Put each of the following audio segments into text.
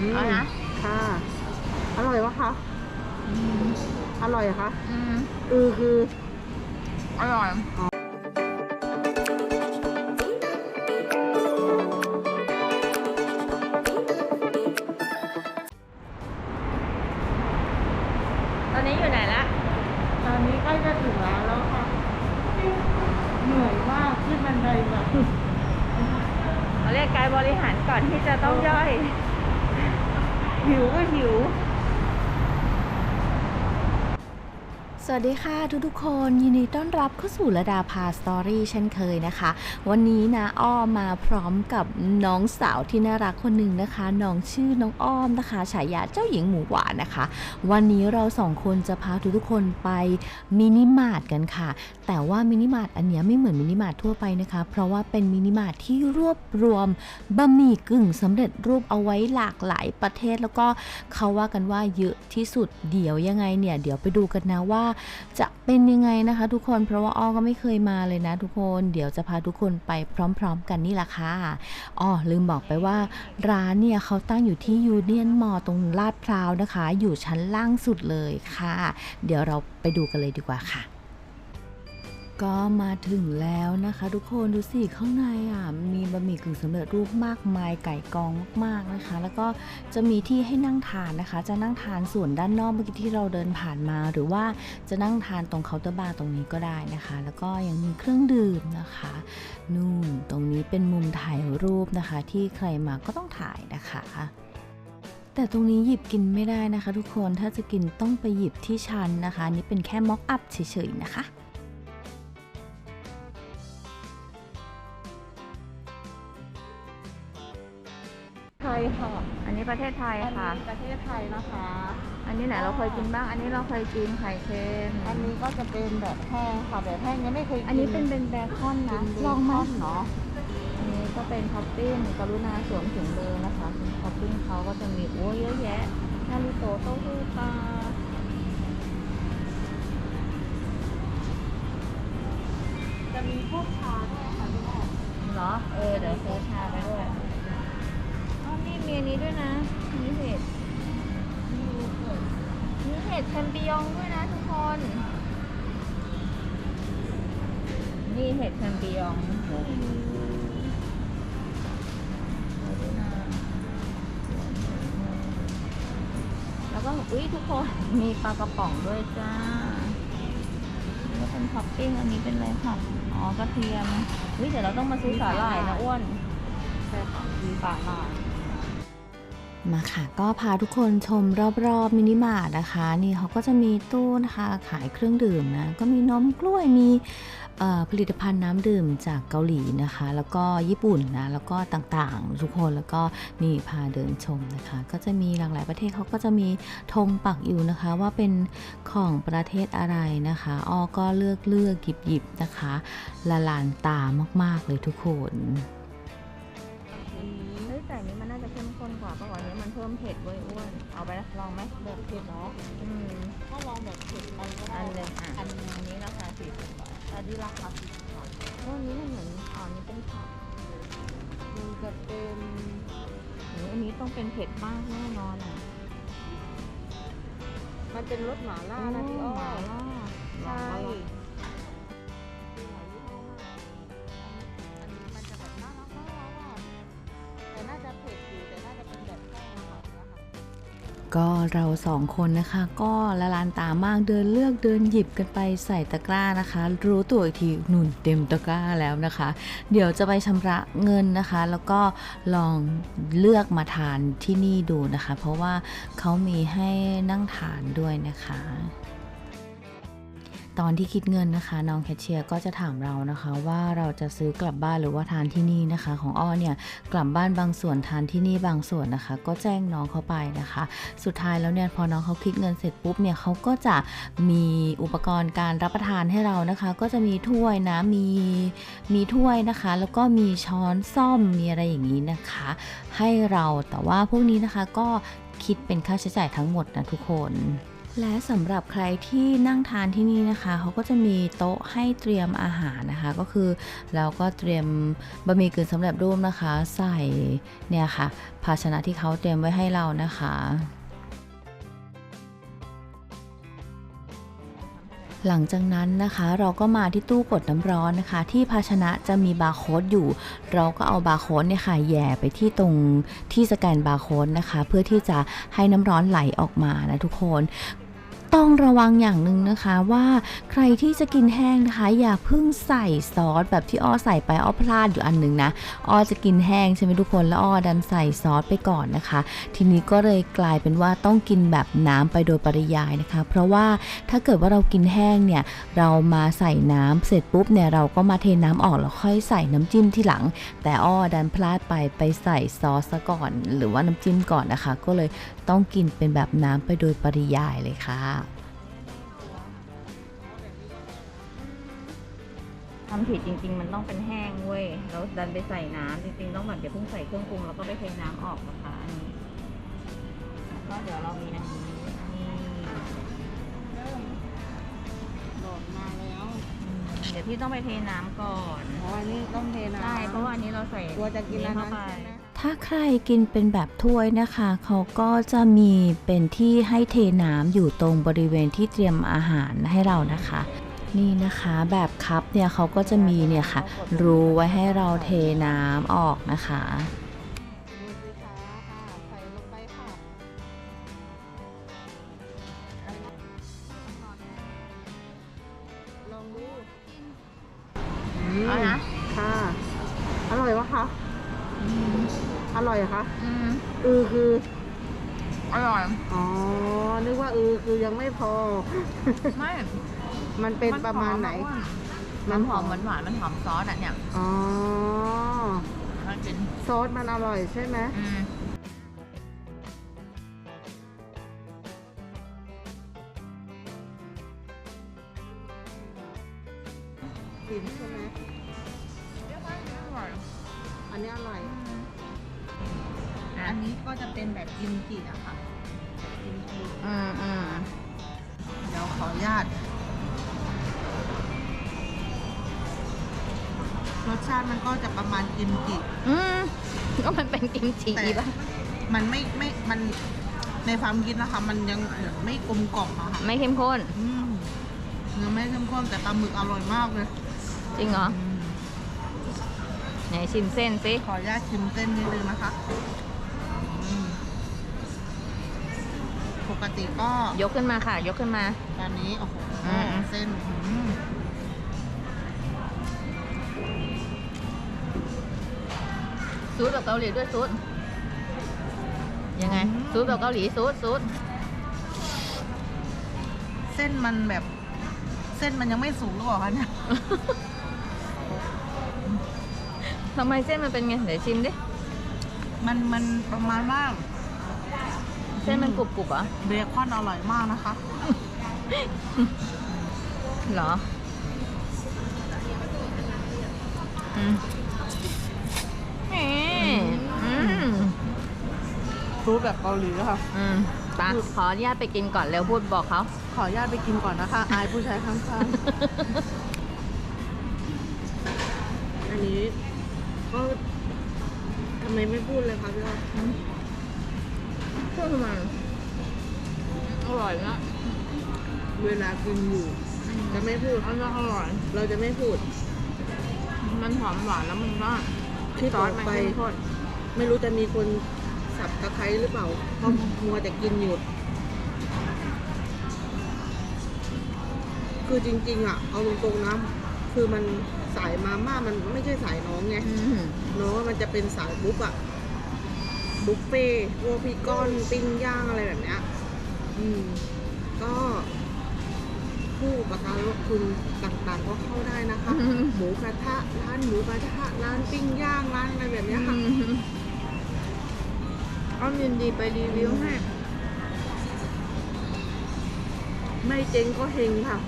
มเอานะ ค่ะ อร่อยวะคะ อร่อยเหรอคะ อืมเออคือ อร่อยตอนนี้อยู่ไหนละตอนนี้ใกล้จะถึงร้านแล้วค่ะ เหนื่อยมากขึ้นบันไดแบบ เราเรียกไกด์บริหารก่อนที่จะต้องย่อย หิวก็หิว สวัสดีค่ะทุกๆคนยินดีต้อนรับเข้าสู่ระดาพาสตอรี่เช่นเคยนะคะ วันนี้นะอ้อมมาพร้อมกับน้องสาวที่น่ารักคนหนึ่งนะคะ น้องชื่อน้องอ้อมนะคะฉายาเจ้าหญิงหมูหวานนะคะ วันนี้เราสองคนจะพาทุกๆคนไปมินิมาร์ทกันค่ะ แต่ว่ามินิมาร์ทอันนี้ไม่เหมือนมินิมาร์ททั่วไปนะคะ เพราะว่าเป็นมินิมาร์ทที่รวบรวมบะหมี่กึ่งสำเร็จรูปเอาไว้หลากหลายประเทศแล้วก็เขาว่ากันว่าเยอะที่สุดเดี๋ยวยังไงเนี่ยเดี๋ยวไปดูกันนะว่าจะเป็นยังไงนะคะ ทุกคนเพราะว่าอ้อก็ไม่เคยมาเลยนะทุกคนเดี๋ยวจะพาทุกคนไปพร้อม ๆ กันนี่แหละค่ะอ้อลืมบอกไปว่าร้านเนี่ยเขาตั้งอยู่ที่ยูเนียนมอตรงลาดพร้าวนะคะ อยู่ชั้นล่างสุดเลยค่ะ เดี๋ยวเราไปดูกันเลยดีกว่าค่ะ ก็มาถึงแล้วนะคะ ทุกคนดูสิข้างในอะมีบะหมี่กึ่งสำเร็จรูปมากมายไก่กองมากๆนะคะ แล้วก็จะมีที่ให้นั่งทานนะคะ จะนั่งทานส่วนด้านนอกเมื่อกี้ที่เราเดินผ่านมา หรือว่าจะนั่งทานตรงเคาน์เตอร์บาร์ตรงนี้ก็ได้นะคะ แล้วก็ยังมีเครื่องดื่มนะคะนู่นตรงนี้เป็นมุมถ่ายรูปนะคะ ที่ใครมาก็ต้องถ่ายนะคะแต่ตรงนี้หยิบกินไม่ได้นะคะ ทุกคนถ้าจะกินต้องไปหยิบที่ชั้นนะคะนนี่เป็นแค่ม็อกอัพเฉยๆนะคะ ยค่ะอันนี้ประเทศไทยอันค่ะ นี้ประเทศไทยนะคะ อันนี้ไหนเราเคยกินบ้าง อันนี้เราเคยกินไข่เค็ม อันนี้ก็จะเป็นแบบแห้งค่ะแบบแห้งยังไม่เคยกินอันนี้เป็นเป็นแบคอนนะเป็นเบลองไหมคอนเนาะ อันนี้ก็เป็นท็อปปิ้งกรุณาสวมถุงมือนะคะท็อปปิ้งเขาก็จะมีโอ้เยอะแยะนารูโตะเต้าหู้ปลาจะมีพวกชาด้วยค่ะพี่อ้อเหรอ เออ เดี๋ยวซื้อชาไปด้วยอ๋อ นี่มีอันนี้ด้วยนะมีเห็ดมีเห็ดแชมปิญองด้วยนะทุกคน นี่เห็ดแชมปิญองแล้วก็อุ้ยทุกคนมีปลากระป๋องด้วยจ้านี่เป็นท็อปปิ้งอันนี้เป็นอะไรค่ะอ๋อกระเทียมอุ้ยเดี๋ยวเราต้องมาซื้อสาหร่ายนะอ้วนใช่ค่ะมีสาหร่าย มาค่ะก็พาทุกคนชมรอบๆมินิมาร์ทนะคะ นี่เขาก็จะมีตู้นะคะขายเครื่องดื่มนะ ก็มีนมกล้วยมีผลิตภัณฑ์น้ำดื่มจากเกาหลีนะคะ แล้วก็ญี่ปุ่นนะแล้วก็ต่างๆ ทุกคนแล้วก็นี่พาเดินชมนะคะ ก็จะมีหลากหลายประเทศเขาก็จะมีธงปักอยู่นะคะว่าเป็นของประเทศอะไรนะคะอ้อก็เลือกเลือกหยิบหยิบนะคะละลานตามากๆเลยทุกคน เพราะว่าอันนี้มันเพิ่มเผ็ดเว้ยอ้วน เอาไปลองไหมแบบเผ็ดเนาะอืมถ้าลองแบบเผ็ดไปก็ได้อันหนึ่งอะอันหนึงอันนี้ราคาสี่สิบบาทอันนี้ราคาสิบบาทโอ้อันนี้มันเหมือนอ๋ออันนี้เป็นผักมันจะเป็นโอ้อันนี้ต้องเป็นเผ็ดมากแน่นอนอะมันเป็นรสหม่าล่านะพี่อ้อหมาล่าใช่ ก็เราสองคนนะคะก็ละลานตามากเดินเลือกเดินหยิบกันไปใส่ตะกร้านะคะ รู้ตัวอีกทีหนุนเต็มตะกร้าแล้วนะคะ เดี๋ยวจะไปชำระเงินนะคะ แล้วก็ลองเลือกมาทานที่นี่ดูนะคะ เพราะว่าเขามีให้นั่งทานด้วยนะคะ ตอนที่คิดเงินนะคะ น้องแคชเชียร์ก็จะถามเรานะคะว่าเราจะซื้อกลับบ้านหรือว่าทานที่นี่นะคะ ของอ้อเนี่ยกลับบ้านบางส่วนทานที่นี่บางส่วนนะคะ ก็แจ้งน้องเขาไปนะคะ สุดท้ายแล้วเนี่ยพอน้องเขาคิดเงินเสร็จปุ๊บเนี่ยเขาก็จะมีอุปกรณ์การรับประทานให้เรานะคะ ก็จะมีถ้วยนะมีมีถ้วยนะคะ แล้วก็มีช้อนซ่อมมีอะไรอย่างนี้นะคะ ให้เราแต่ว่าพวกนี้นะคะก็คิดเป็นค่าใช้จ่ายทั้งหมดนะทุกคน และสำหรับใครที่นั่งทานที่นี่นะคะ เขาก็จะมีโต๊ะให้เตรียมอาหารนะคะ ก็คือเราก็เตรียมบะหมี่กึ่งสำเร็จรูปนะคะ ใส่เนี่ยค่ะ ภาชนะที่เขาเตรียมไว้ให้เรานะคะหลังจากนั้นนะคะเราก็มาที่ตู้กดน้ำร้อนนะคะ ที่ภาชนะจะมีบาร์โค้ดอยู่ เราก็เอาบาร์โค้ดเนี่ยค่ะแย่ไปที่ตรงที่สแกนบาร์โค้ดนะคะ เพื่อที่จะให้น้ำร้อนไหลออกมานะทุกคน ต้องระวังอย่างหนึ่งนะคะว่าใครที่จะกินแห้งนะคะ อย่าเพิ่งใส่ซอสแบบที่อ้อใส่ไปอ้อพลาดอยู่อันหนึ่งนะอ้อจะกินแห้งใช่ไหมทุกคนแล้วอ้อดันใส่ซอสไปก่อนนะคะ ทีนี้ก็เลยกลายเป็นว่าต้องกินแบบน้ำไปโดยปริยายนะคะ เพราะว่าถ้าเกิดว่าเรากินแห้งเนี่ยเรามาใส่น้ำเสร็จปุ๊บเนี่ยเราก็มาเทน้ำออกแล้วค่อยใส่น้ำจิ้มที่หลัง แต่อ้อดันพลาดไปไปใส่ซอสซะก่อน หรือว่าน้ำจิ้มก่อนนะคะ ก็เลยต้องกินเป็นแบบน้ำไปโดยปริยายเลยค่ะ ทำผิดจริง ๆ มันต้องเป็นแห้งเว้ยแล้วดันไปใส่น้ำจริงๆต้องแบบอย่าเพิ่งใส่เครื่องปรุงแล้วก็ไปเทน้ำออกนะคะอันนี้แล้วก็เดี๋ยวเรามีอันนี้นี่โดดมาแล้วอืมเดี๋ยวพี่ต้องไปเทน้ำก่อนอ๋ออันนี้ต้องเทน้ำใช่เพราะว่าอันนี้เราใส่กลัวจะกินอันเข้านั้นไปใช่ไหมถ้าใครกินเป็นแบบถ้วยนะคะ เขาก็จะมีเป็นที่ให้เทน้ำอยู่ตรงบริเวณที่เตรียมอาหารให้เรานะคะ นี่นะคะแบบคัพเนี่ยเขาก็จะมีเนี่ยค่ะ รูไว้ให้เราเทน้ำออกนะคะดูสิคะค่ะใส่ลงไปค่ะลองดูเอานะค่ะ อร่อยวะคะอร่อยเหรอคะอืมอือคือ อร่อย อ๋อ นึกว่าอือคือยังไม่พอ ไม่ มันเป็นประมาณไหน มันหอมหวานๆมันหอมซอสอะเนี่ยอ๋อน่ากินซอสมันอร่อยใช่ไหมอืม รสชาติมันก็จะประมาณกิมจิอืมก็มันเป็นกิมจิแต่ป่ะมันไม่ไม่มันในความคิดนะคะ มันยังเหมือนไม่กลมกล่อมอะค่ะไม่เข้มข้น อืมเนื้อไม่เข้มข้นแต่ปลาหมึกอร่อยมากเลยจริงเหรอ อืมไหนชิมเส้นสิขออนุญาตชิมเส้นนิดนึงนะคะอืมปกติก็ยกขึ้นมาค่ะ ยกขึ้นมา ตอนนี้โอ้โหอืม เส้นอืม ซูดแบบเกาหลีด้วยซูดยังไงซูดแบบเกาหลีซูดซูดเส้นมันแบบ เส้นมันยังไม่สูงหรือเปล่าคะเนี่ยทำไมเส้นมันเป็นไงเดี๋ยวชิมดิ มันมันประมาณว่าเส้นมันกรุบกรุบๆเหรอเบคอนอร่อยมากนะคะ เหรอ อืมอืมอืม รูปแบบเกาหลีค่ะ อืมไปะขออนุญาตไปกินก่อนเร็วพูดบอกเขาขออนุญาตไปกินก่อนนะคะ อายผู้ชายข้างๆ อันนี้ก็ทำไมไม่พูดเลยคะพี่อ้อพูดทำไมอร่อยนะเวลากินอยู่ จะไม่พูดอันนี้อร่อย เราจะไม่พูด มันหอมหวานแล้วมันก็ที่ซต่ออสมันไปเข้มข้นไม่รู้จะมีคน สับตะไคร้หรือเปล่าเพราะมัวแต่กินอยู่ คือจริง ๆ อะ เอาตรงๆนะคือมันสายมาม่ามันไม่ใช่สายน้องไงอืมน้องว่ามันจะเป็นสายบุ๊กอะบุฟเฟ่ต์พวกพิก้อนปิ้งย่างอะไรแบบเนี้ยอืม ก็ผู้ประกันลดทุนต่างๆก็เข้าได้นะคะ หมูกระทะร้านหมูกระทะร้านปิ้งย่างร้านอะไรแบบเนี้ยค่ะ เอายินดีไปรีวิวให้ ไม่เจ๊งก็เฮงค่ะ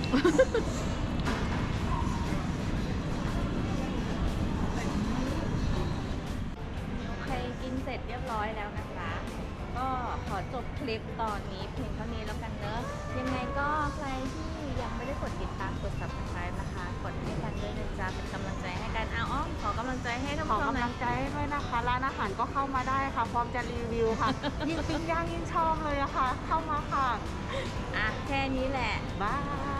โอเคกินเสร็จเรียบร้อยแล้วนะคะ ก็ขอจบคลิปตอนนี้เพียงเท่านี้แล้วกันเนอะ ร้านอาหารก็เข้ามาได้ค่ะ พร้อมจะรีวิวค่ะ ยิ่งปิ้งย่างยิ่งชอบเลยอะค่ะ เข้ามาค่ะ อะแค่นี้แหละ บาย